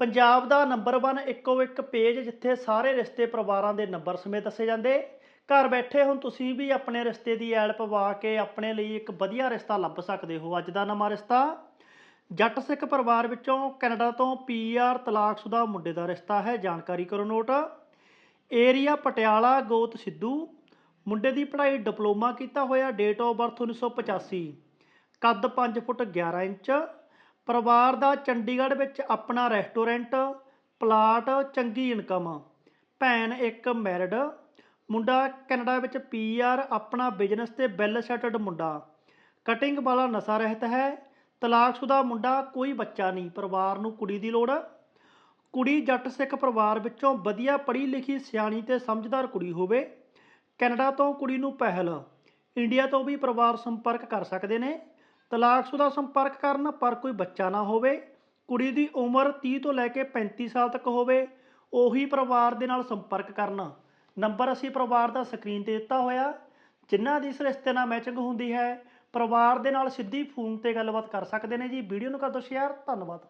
ਪੰਜਾਬ ਦਾ number 1 ਇੱਕੋ ਇੱਕ page ਜਿੱਥੇ ਸਾਰੇ ਰਿਸ਼ਤੇ ਪਰਿਵਾਰਾਂ ਦੇ ਨੰਬਰ ਸਮੇਤ ਦੱਸੇ ਜਾਂਦੇ। ਘਰ ਬੈਠੇ ਹੁਣ ਤੁਸੀਂ ਵੀ ਆਪਣੇ ਰਿਸ਼ਤੇ ਦੀ ਐਲ ਪਵਾ ਕੇ ਆਪਣੇ ਲਈ ਇੱਕ ਵਧੀਆ ਰਿਸ਼ਤਾ ਲੱਭ ਸਕਦੇ ਹੋ। ਅੱਜ ਦਾ ਨਵਾਂ ਰਿਸ਼ਤਾ ਜੱਟ ਸਿੱਖ ਪਰਿਵਾਰ ਵਿੱਚੋਂ ਕੈਨੇਡਾ ਤੋਂ ਪੀਆਰ ਤਲਾਕਸ਼ੁਦਾ ਮੁੰਡੇ ਦਾ ਰਿਸ਼ਤਾ ਹੈ। ਜਾਣਕਾਰੀ ਕਰੋ ਨੋਟ। ਏਰੀਆ ਪਟਿਆਲਾ, ਗੋਤ ਸਿੱਧੂ। ਮੁੰਡੇ ਦੀ ਪੜ੍ਹਾਈ ਡਿਪਲੋਮਾ ਕੀਤਾ ਹੋਇਆ ਡੇਟ ਆਫ ਬਰਥ 1985 ਕੱਦ 5 ਫੁੱਟ 11 ਇੰਚ। ਪਰਿਵਾਰ ਦਾ ਚੰਡੀਗੜ੍ਹ ਵਿੱਚ ਆਪਣਾ ਰੈਸਟੋਰੈਂਟ, ਪਲਾਟ, ਚੰਗੀ ਇਨਕਮ। ਭੈਣ ਇੱਕ ਮੈਰਿਡ, ਮੁੰਡਾ ਕੈਨੇਡਾ ਵਿੱਚ ਪੀਆਰ ਆਪਣਾ ਬਿਜ਼ਨਸ ਤੇ ਵੈਲ ਸੈਟਲਡ ਮੁੰਡਾ। ਕਟਿੰਗ ਵਾਲਾ ਨਸ਼ਾ ਰਹਿਤ ਹੈ, ਤਲਾਕਸ਼ੁਦਾ ਮੁੰਡਾ ਕੋਈ ਬੱਚਾ ਨਹੀਂ, ਪਰਿਵਾਰ ਨੂੰ ਕੁੜੀ ਦੀ ਲੋੜ। ਕੁੜੀ ਜੱਟ ਸਿੱਖ ਪਰਿਵਾਰ ਵਿੱਚੋਂ ਵਧੀਆ ਪੜ੍ਹੀ ਲਿਖੀ ਸਿਆਣੀ ਤੇ ਸਮਝਦਾਰ ਕੁੜੀ ਹੋਵੇ, ਕੈਨੇਡਾ ਤੋਂ ਕੁੜੀ ਨੂੰ ਪਹਿਲ। ਇੰਡੀਆ ਤੋਂ ਵੀ ਪਰਿਵਾਰ ਸੰਪਰਕ ਕਰ ਸਕਦੇ ਨੇ। ਤਲਾਕਸ਼ੁਦਾ ਸੰਪਰਕ ਕਰਨ ਪਰ ਕੋਈ ਬੱਚਾ ਨਾ ਹੋਵੇ। ਕੁੜੀ ਦੀ ਉਮਰ 30 ਤੋਂ ਲੈ ਕੇ 35 ਸਾਲ ਤੱਕ ਹੋਵੇ, ਉਹੀ ਪਰਿਵਾਰ ਦੇ ਨਾਲ ਸੰਪਰਕ ਕਰਨ। ਨੰਬਰ ਅਸੀਂ ਪਰਿਵਾਰ ਦਾ ਸਕਰੀਨ ਤੇ ਦਿੱਤਾ ਹੋਇਆ। ਜਿਨ੍ਹਾਂ ਦੀ ਇਸ ਰਿਸ਼ਤੇ ਨਾਲ ਮੈਚਿੰਗ ਹੁੰਦੀ ਹੈ, ਪਰਿਵਾਰ ਦੇ ਨਾਲ ਸਿੱਧੀ ਫੋਨ ਤੇ ਗੱਲਬਾਤ ਕਰ ਸਕਦੇ ਨੇ ਜੀ। ਵੀਡੀਓ ਨੂੰ ਕਰ ਦਿਓ ਸ਼ੇਅਰ ਧੰਨਵਾਦ।